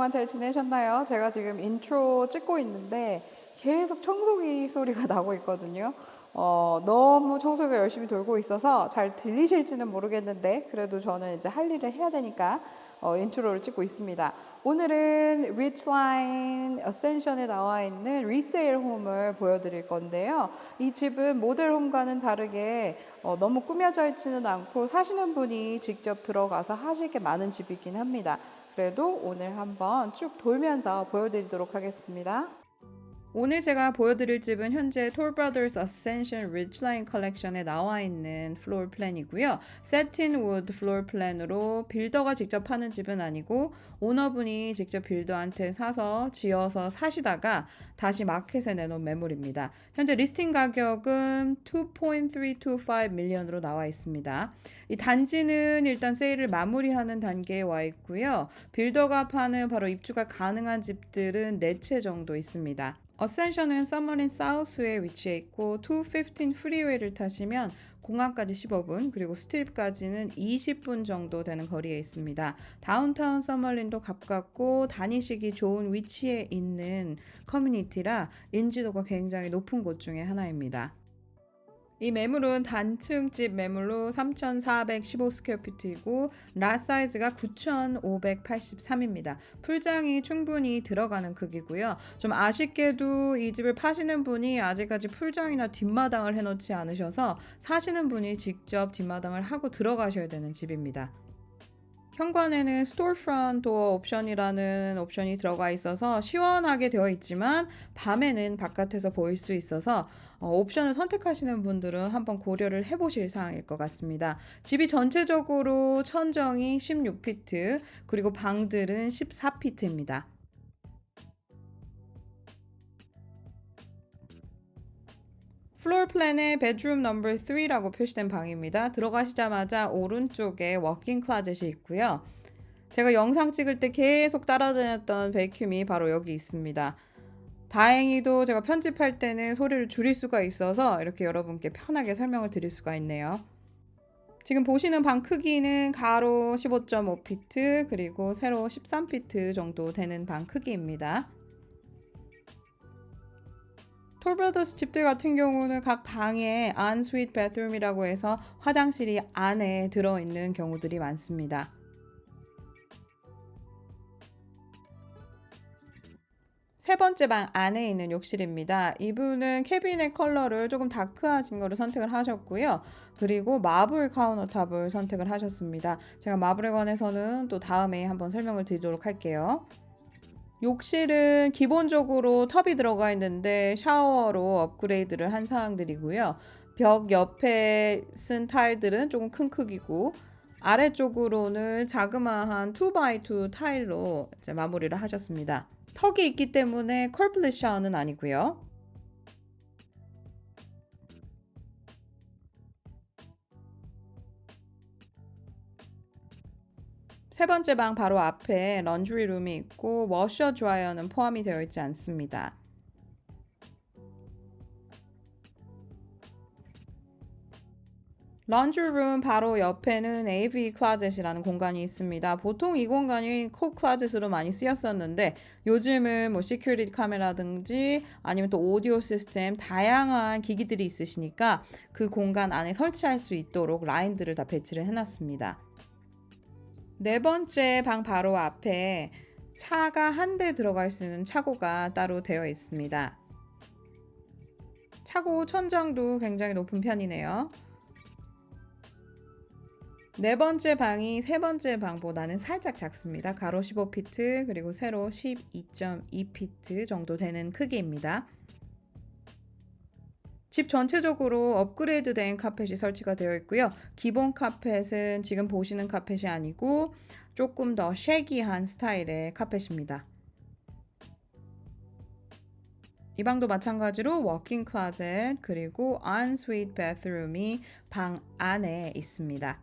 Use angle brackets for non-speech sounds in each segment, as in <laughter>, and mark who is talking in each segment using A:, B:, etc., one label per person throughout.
A: 동안 잘 지내셨나요? 제가 지금 인트로 찍고 있는데 계속 청소기 소리가 <laughs> 나고 있거든요. 어, 너무 청소기가 열심히 돌고 있어서 잘 들리실지는 모르겠는데 그래도 저는 이제 할 일을 해야 되니까 어, 인트로를 찍고 있습니다. 오늘은 리치라인 어센션에 나와 있는 리세일 홈을 보여드릴 건데요. 이 집은 모델 홈과는 다르게 어, 너무 꾸며져 있지는 않고 사시는 분이 직접 들어가서 하실 게 많은 집이긴 합니다. 그래도 오늘 한번 쭉 돌면서 보여드리도록 하겠습니다. 오늘 제가 보여드릴 집은 현재 톨 브라더스 어센션 리치라인 컬렉션에 나와 있는 플로어 플랜이고요. 세틴 우드 플로어 플랜으로 빌더가 직접 하는 집은 아니고 오너분이 직접 빌더한테 사서 지어서 사시다가 다시 마켓에 내놓은 매물입니다. 현재 리스팅 가격은 2.325 밀리언으로 나와 있습니다. 이 단지는 일단 세일을 마무리하는 단계에 와 있고요. 빌더가 파는 바로 입주가 가능한 집들은 4채 정도 있습니다. 어센션은 서머린 사우스에 위치해 있고 215 프리웨이를 타시면 공항까지 15분 그리고 스트립까지는 20분 정도 되는 거리에 있습니다. 다운타운 서머린도 가깝고 다니시기 좋은 위치에 있는 커뮤니티라 인지도가 굉장히 높은 곳 중에 하나입니다. 이 매물은 단층집 매물로 3,415 스퀘어피트이고 라 사이즈가 9,583입니다. 풀장이 충분히 들어가는 크기고요. 좀 아쉽게도 이 집을 파시는 분이 아직까지 풀장이나 뒷마당을 해놓지 않으셔서 사시는 분이 직접 뒷마당을 하고 들어가셔야 되는 집입니다. 현관에는 스토어프런트 도어 옵션이라는 옵션이 들어가 있어서 시원하게 되어 있지만 밤에는 바깥에서 보일 수 있어서 어, 옵션을 선택하시는 분들은 한번 고려를 해보실 사항일 것 같습니다. 집이 전체적으로 천정이 16피트 그리고 방들은 14피트입니다. 플로어 플랜의 베드룸 넘버 3라고 표시된 방입니다. 들어가시자마자 오른쪽에 워킹 클라젯이 있고요. 제가 영상 찍을 때 계속 따라다녔던 베큐이 바로 여기 있습니다. 다행히도 제가 편집할 때는 소리를 줄일 수가 있어서 이렇게 여러분께 편하게 설명을 드릴 수가 있네요. 지금 보시는 방 크기는 가로 15.5피트 그리고 세로 13피트 정도 되는 방 크기입니다. 톨브라더스 집들 같은 경우는 각 방에 안스윗 베드룸이라고 해서 화장실이 안에 들어있는 경우들이 많습니다. 세 번째 방 안에 있는 욕실입니다. 이분은 캐비넷 컬러를 조금 다크하신 거를 선택을 하셨고요. 그리고 마블 카운터탑을 선택을 하셨습니다. 제가 마블에 관해서는 또 다음에 한번 설명을 드리도록 할게요. 욕실은 기본적으로 텁이 들어가 있는데 샤워로 업그레이드를 한 사항들이고요. 벽 옆에 쓴 타일들은 조금 큰 크기고 아래쪽으로는 자그마한 2x2 타일로 마무리를 하셨습니다. 턱이 있기 때문에 컬플릿 샤워는 아니고요. 세 번째 방 바로 앞에 런드리 룸이 있고 워셔 드라이어는 포함이 되어 있지 않습니다. 런드룸 바로 옆에는 AV 클라젯이라는 공간이 있습니다. 보통 이 공간이 코 클라젯으로 많이 쓰였었는데 요즘은 뭐 시큐리티 카메라든지 아니면 또 오디오 시스템 다양한 기기들이 있으시니까 그 공간 안에 설치할 수 있도록 라인들을 다 배치를 해놨습니다. 네 번째 방 바로 앞에 차가 한 대 들어갈 수 있는 차고가 따로 되어 있습니다. 차고 천장도 굉장히 높은 편이네요. 네 번째 방이 세 번째 방보다는 살짝 작습니다. 가로 15피트 그리고 세로 12.2피트 정도 되는 크기입니다. 집 전체적으로 업그레이드 된 카펫이 설치가 되어 있고요. 기본 카펫은 지금 보시는 카펫이 아니고 조금 더 쉐기한 스타일의 카펫입니다. 이 방도 마찬가지로 워킹 클라젯 그리고 안스윗 베드룸이 방 안에 있습니다.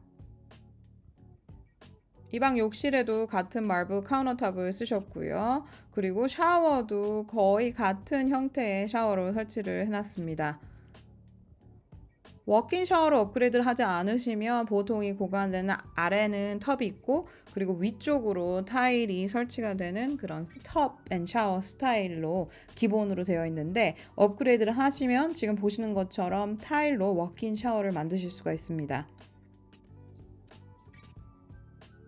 A: 이 방 욕실에도 같은 마블 카운터탑을 쓰셨고요. 그리고 샤워도 거의 같은 형태의 샤워로 설치를 해놨습니다. 워킹 샤워로 업그레이드를 하지 않으시면 보통 이 공간에는 아래는 텁이 있고 그리고 위쪽으로 타일이 설치가 되는 그런 텁 앤 샤워 스타일로 기본으로 되어 있는데 업그레이드를 하시면 지금 보시는 것처럼 타일로 워킹 샤워를 만드실 수가 있습니다.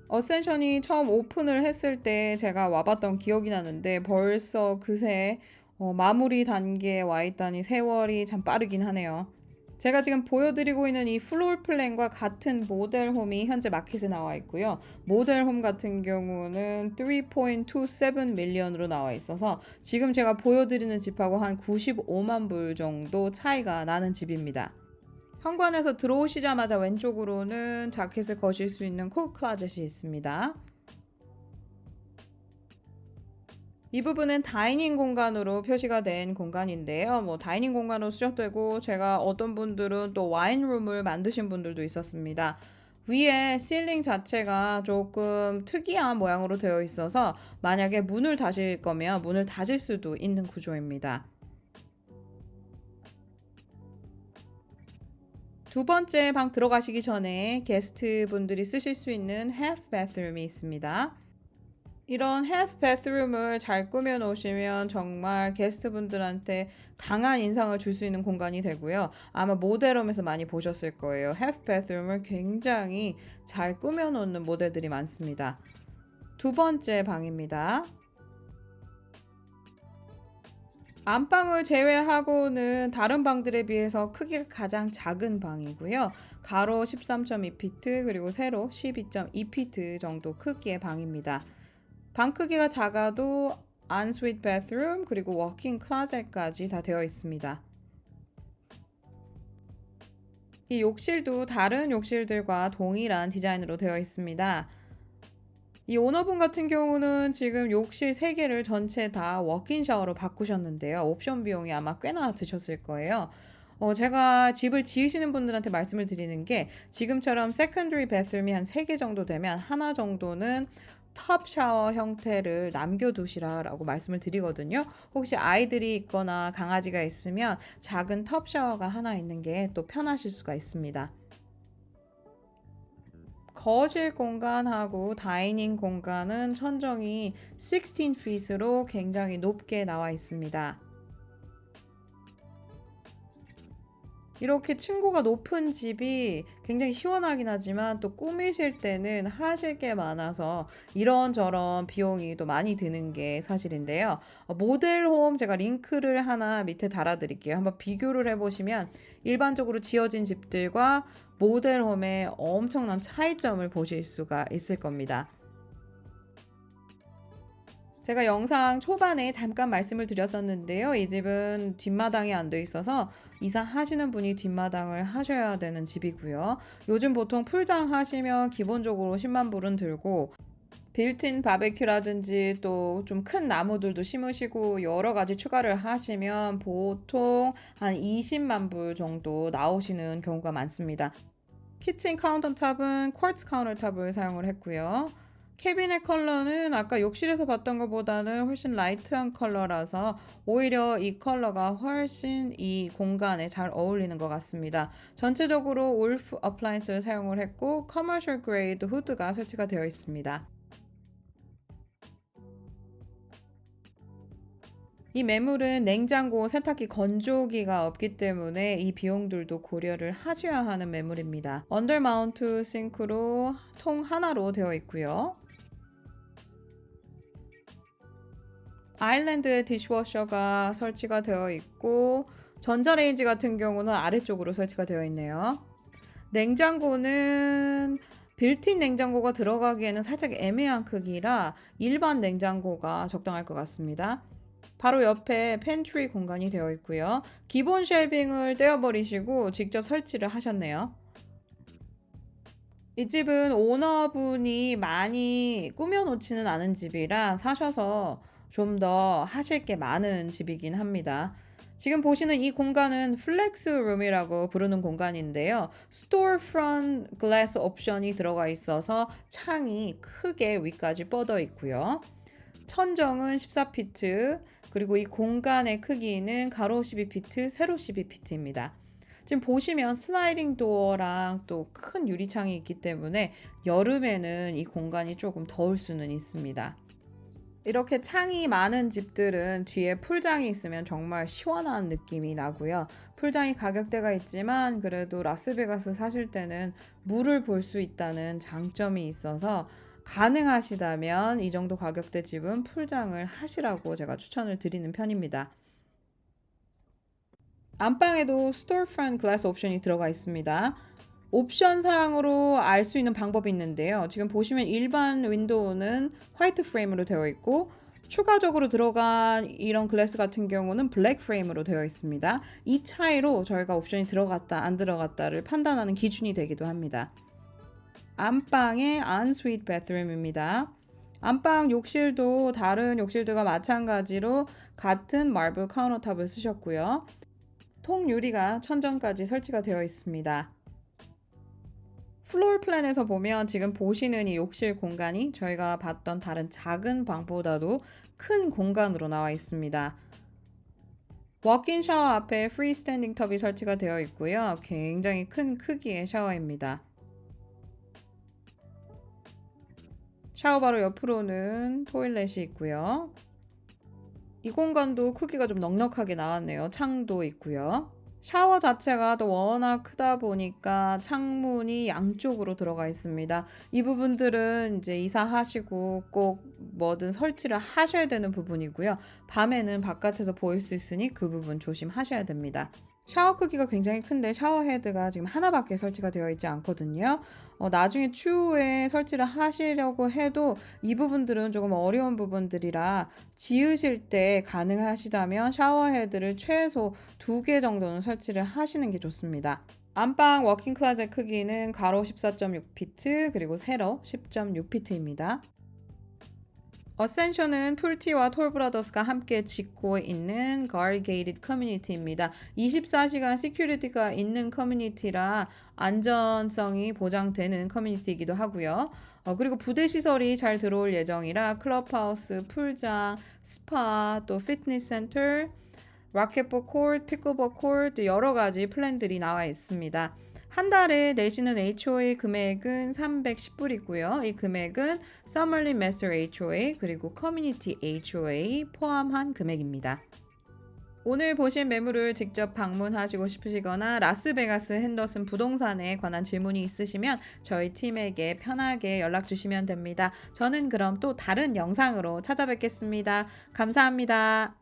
A: 어센션이 처음 오픈을 했을 때 제가 와봤던 기억이 나는데 벌써 그새 어, 마무리 단계에 와 있다니 세월이 참 빠르긴 하네요. 제가 지금 보여드리고 있는 이 플로or 플랜과 같은 모델홈이 현재 마켓에 나와 있고요. 모델홈 같은 경우는 3.27 밀리언으로 나와 있어서 지금 제가 보여드리는 집하고 한 95만 불 정도 차이가 나는 집입니다. 현관에서 들어오시자마자 왼쪽으로는 자켓을 거실 수 있는 코 클라젯이 있습니다. 이 부분은 다이닝 공간으로 표시가 된 공간인데요. 뭐 다이닝 공간으로 수정되고 제가 어떤 분들은 또 와인룸을 만드신 분들도 있었습니다. 위에 실링 자체가 조금 특이한 모양으로 되어 있어서 만약에 문을 닫을 거면 문을 닫을 수도 있는 구조입니다. 두 번째 방 들어가시기 전에 게스트 분들이 쓰실 수 있는 half bathroom이 있습니다. 이런 half bathroom을 잘 꾸며 놓으시면 정말 게스트 분들한테 강한 인상을 줄 수 있는 공간이 되고요. 아마 모델홈에서 많이 보셨을 거예요. half bathroom을 굉장히 잘 꾸며 놓는 모델들이 많습니다. 두 번째 방입니다. 안방을 제외하고는 다른 방들에 비해서 크기가 가장 작은 방이고요. 가로 13.2피트 그리고 세로 12.2피트 정도 크기의 방입니다. 방 크기가 작아도 안스윗 베드룸 그리고 워킹 클라셋까지 다 되어 있습니다. 이 욕실도 다른 욕실들과 동일한 디자인으로 되어 있습니다. 이 오너분 같은 경우는 지금 욕실 3개를 전체 다 워킹 샤워로 바꾸셨는데요. 옵션 비용이 아마 꽤나 드셨을 거예요. 어, 제가 집을 지으시는 분들한테 말씀을 드리는 게 지금처럼 세컨드리 베드룸이 한 3개 정도 되면 하나 정도는 텁 샤워 형태를 남겨두시라라고 말씀을 드리거든요. 혹시 아이들이 있거나 강아지가 있으면 작은 텁 샤워가 하나 있는 게 또 편하실 수가 있습니다. 거실 공간하고 다이닝 공간은 천정이 16feet으로 굉장히 높게 나와 있습니다. 이렇게 층고가 높은 집이 굉장히 시원하긴 하지만 또 꾸미실 때는 하실 게 많아서 이런저런 비용이 또 많이 드는 게 사실인데요. 어, 모델홈 제가 링크를 하나 밑에 달아드릴게요. 한번 비교를 해보시면 일반적으로 지어진 집들과 모델홈의 엄청난 차이점을 보실 수가 있을 겁니다. 제가 영상 초반에 잠깐 말씀을 드렸었는데요. 이 집은 뒷마당이 안 돼 있어서 이사하시는 분이 뒷마당을 하셔야 되는 집이고요. 요즘 보통 풀장 하시면 기본적으로 10만 불은 들고 빌트인 바베큐라든지 또 좀 큰 나무들도 심으시고 여러 가지 추가를 하시면 보통 한 20만 불 정도 나오시는 경우가 많습니다. 키친 카운터탑은 쿼츠 카운터탑을 사용을 했고요. 캐비넷 컬러는 아까 욕실에서 봤던 것보다는 훨씬 라이트한 컬러라서 오히려 이 컬러가 훨씬 이 공간에 잘 어울리는 것 같습니다. 전체적으로 울프 어플라이언스를 사용을 했고 커머셜 그레이드 후드가 설치가 되어 있습니다. 이 매물은 냉장고, 세탁기, 건조기가 없기 때문에 이 비용들도 고려를 하셔야 하는 매물입니다. 언더마운트 싱크로 통 하나로 되어 있고요. 아일랜드 디시워셔가 설치가 되어 있고 전자레인지 같은 경우는 아래쪽으로 설치가 되어 있네요. 냉장고는 빌트인 냉장고가 들어가기에는 살짝 애매한 크기라 일반 냉장고가 적당할 것 같습니다. 바로 옆에 팬트리 공간이 되어 있고요. 기본 쉘빙을 떼어버리시고 직접 설치를 하셨네요. 이 집은 오너분이 많이 꾸며놓지는 않은 집이라 사셔서 좀 더 하실 게 많은 집이긴 합니다. 지금 보시는 이 공간은 플렉스 룸이라고 부르는 공간인데요. 스토어프런트 글래스 옵션이 들어가 있어서 창이 크게 위까지 뻗어 있고요. 천정은 14피트, 그리고 이 공간의 크기는 가로 12피트, 세로 12피트입니다. 지금 보시면 슬라이딩 도어랑 또 큰 유리창이 있기 때문에 여름에는 이 공간이 조금 더울 수는 있습니다. 이렇게 창이 많은 집들은 뒤에 풀장이 있으면 정말 시원한 느낌이 나고요. 풀장이 가격대가 있지만 그래도 라스베가스 사실 때는 물을 볼 수 있다는 장점이 있어서 가능하시다면 이 정도 가격대 집은 풀장을 하시라고 제가 추천을 드리는 편입니다. 안방에도 스토어프런트 글라스 옵션이 들어가 있습니다. 옵션 사항으로 알 수 있는 방법이 있는데요. 지금 보시면 일반 윈도우는 화이트 프레임으로 되어 있고 추가적으로 들어간 이런 글래스 같은 경우는 블랙 프레임으로 되어 있습니다. 이 차이로 저희가 옵션이 들어갔다 안 들어갔다를 판단하는 기준이 되기도 합니다. 안방의 안스윗 베드룸입니다. 안방 욕실도 다른 욕실들과 마찬가지로 같은 마블 카운터탑을 쓰셨고요. 통 유리가 천정까지 설치가 되어 있습니다. 플로or 플랜에서 보면 지금 보시는 이 욕실 공간이 저희가 봤던 다른 작은 방보다도 큰 공간으로 나와 있습니다. 워킹 샤워 앞에 프리스탠딩 텁이 설치가 되어 있고요. 굉장히 큰 크기의 샤워입니다. 샤워 바로 옆으로는 토일렛이 있고요. 이 공간도 크기가 좀 넉넉하게 나왔네요. 창도 있고요. 샤워 자체가 또 워낙 크다 보니까 창문이 양쪽으로 들어가 있습니다. 이 부분들은 이제 이사하시고 꼭 뭐든 설치를 하셔야 되는 부분이고요. 밤에는 바깥에서 보일 수 있으니 그 부분 조심하셔야 됩니다. 샤워 크기가 굉장히 큰데 샤워 헤드가 지금 하나밖에 설치가 되어 있지 않거든요. 어, 나중에 추후에 설치를 하시려고 해도 이 부분들은 조금 어려운 부분들이라 지으실 때 가능하시다면 샤워 헤드를 최소 두 개 정도는 설치를 하시는 게 좋습니다. 안방 워킹 클라젯 크기는 가로 14.6피트 그리고 세로 10.6피트입니다. 어센션은 풀티와 톨브라더스가 함께 짓고 있는 가리게이티드 커뮤니티입니다. 24시간 시큐리티가 있는 커뮤니티라 안전성이 보장되는 커뮤니티이기도 하고요. 어, 그리고 부대 시설이 잘 들어올 예정이라 클럽하우스, 풀장, 스파, 또 피트니스 센터, 라켓볼 코트, 피클볼 코트 여러 가지 플랜들이 나와 있습니다. 한 달에 내시는 HOA 금액은 310불이고요. 이 금액은 Summerlin Master HOA 그리고 Community HOA 포함한 금액입니다. 오늘 보신 매물을 직접 방문하시고 싶으시거나 라스베가스 핸더슨 부동산에 관한 질문이 있으시면 저희 팀에게 편하게 연락 주시면 됩니다. 저는 그럼 또 다른 영상으로 찾아뵙겠습니다. 감사합니다.